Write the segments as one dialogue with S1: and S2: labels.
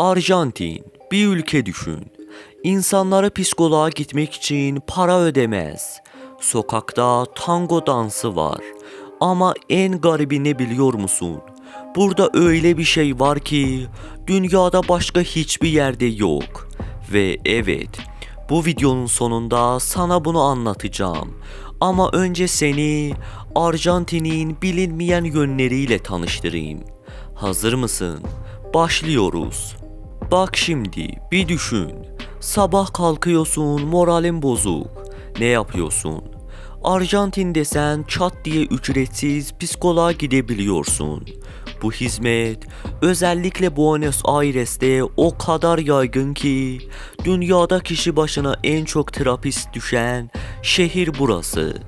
S1: Arjantin bir ülke düşün. İnsanları psikoloğa gitmek için para ödemez. Sokakta tango dansı var. Ama en garibi ne biliyor musun? Burada öyle bir şey var ki dünyada başka hiçbir yerde yok. Ve evet, bu videonun sonunda sana bunu anlatacağım. Ama önce seni Arjantin'in bilinmeyen yönleriyle tanıştırayım. Hazır mısın? Başlıyoruz. Bak şimdi bir düşün. Sabah kalkıyorsun moralin bozuk. Ne yapıyorsun? Arjantin'de sen çat diye ücretsiz psikoloğa gidebiliyorsun. Bu hizmet özellikle Buenos Aires'te o kadar yaygın ki dünyada kişi başına en çok terapist düşen şehir burası.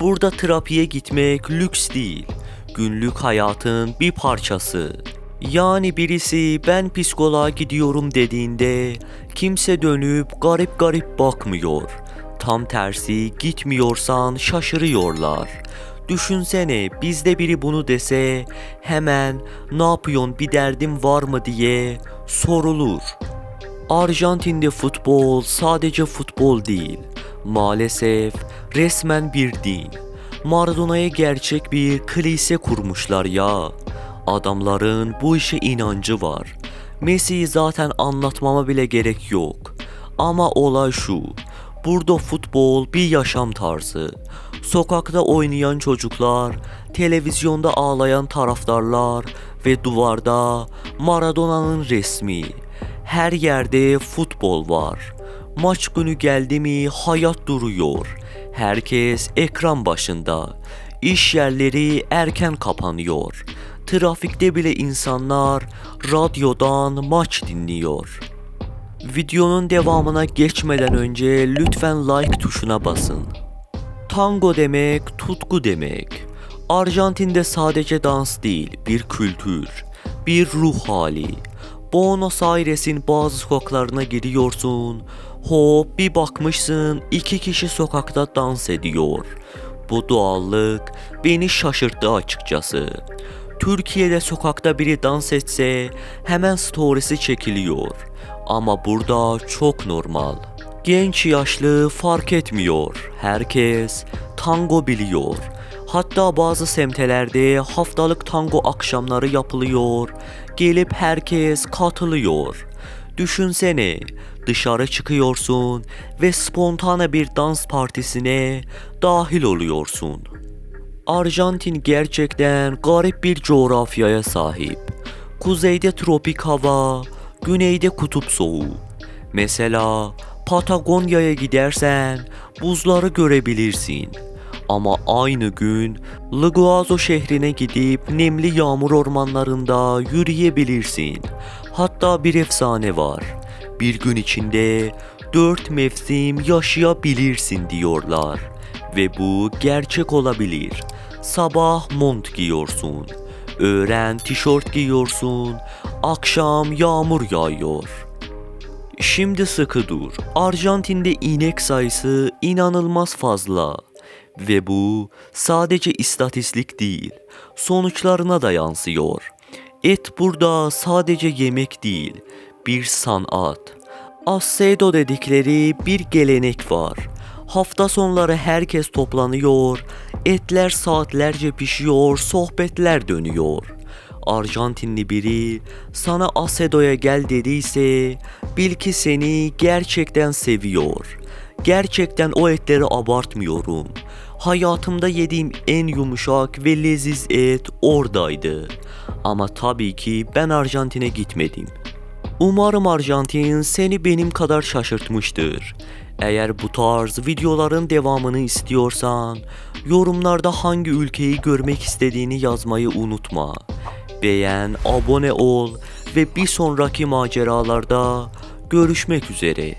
S1: Burada terapiye gitmek lüks değil, günlük hayatın bir parçası. Yani birisi ben psikoloğa gidiyorum dediğinde kimse dönüp garip garip bakmıyor. Tam tersi gitmiyorsan şaşırıyorlar. Düşünsene bizde biri bunu dese hemen ne yapıyorsun bir derdin var mı diye sorulur. Arjantin'de futbol sadece futbol değil. Maalesef resmen bir din. Maradona'ya gerçek bir kilise kurmuşlar ya. Adamların bu işe inancı var. Messi'yi zaten anlatmama bile gerek yok. Ama olay şu. Burada futbol bir yaşam tarzı. Sokakta oynayan çocuklar, televizyonda ağlayan taraftarlar ve duvarda Maradona'nın resmi. Her yerde futbol var. Maç günü geldi mi hayat duruyor. Herkes ekran başında. İş yerleri erken kapanıyor. Trafikte bile insanlar radyodan maç dinliyor. Videonun devamına geçmeden önce lütfen like tuşuna basın. Tango demek tutku demek. Arjantin'de sadece dans değil, bir kültür, bir ruh hali. Buenos Aires'in bazı sokaklarına giriyorsun. Hop bir bakmışsın iki kişi sokakta dans ediyor. Bu doğallık beni şaşırttı açıkçası. Türkiye'de sokakta biri dans etse hemen storiesi çekiliyor. Ama burada çok normal. Genç yaşlı fark etmiyor. Herkes tango biliyor. Hatta bazı semtelerde haftalık tango akşamları yapılıyor. Gelip herkes katılıyor. Düşünsene dışarı çıkıyorsun ve spontane bir dans partisine dahil oluyorsun. Arjantin gerçekten garip bir coğrafyaya sahip. Kuzeyde tropik hava, güneyde kutup soğuğu. Mesela Patagonya'ya gidersen buzları görebilirsin. Ama aynı gün Liguazo şehrine gidip nemli yağmur ormanlarında yürüyebilirsin. Hatta bir efsane var. Bir gün içinde dört mevsim yaşayabilirsin diyorlar. Ve bu gerçek olabilir. Sabah mont giyiyorsun. Öğlen tişört giyiyorsun. Akşam yağmur yağıyor. Şimdi sıkı dur. Arjantin'de inek sayısı inanılmaz fazla. Ve bu sadece istatistik değil, sonuçlarına da yansıyor. Et burada sadece yemek değil, bir sanat. Assedo dedikleri bir gelenek var. Hafta sonları herkes toplanıyor, etler saatlerce pişiyor, sohbetler dönüyor. Arjantinli biri sana Asedo'ya gel dediyse bil ki seni gerçekten seviyor. Gerçekten o etleri abartmıyorum. Hayatımda yediğim en yumuşak ve leziz et oradaydı. Ama tabii ki ben Arjantin'e gitmedim. Umarım Arjantin seni benim kadar şaşırtmıştır. Eğer bu tarz videoların devamını istiyorsan yorumlarda hangi ülkeyi görmek istediğini yazmayı unutma. Beğen, abone ol ve bir sonraki maceralarda görüşmek üzere.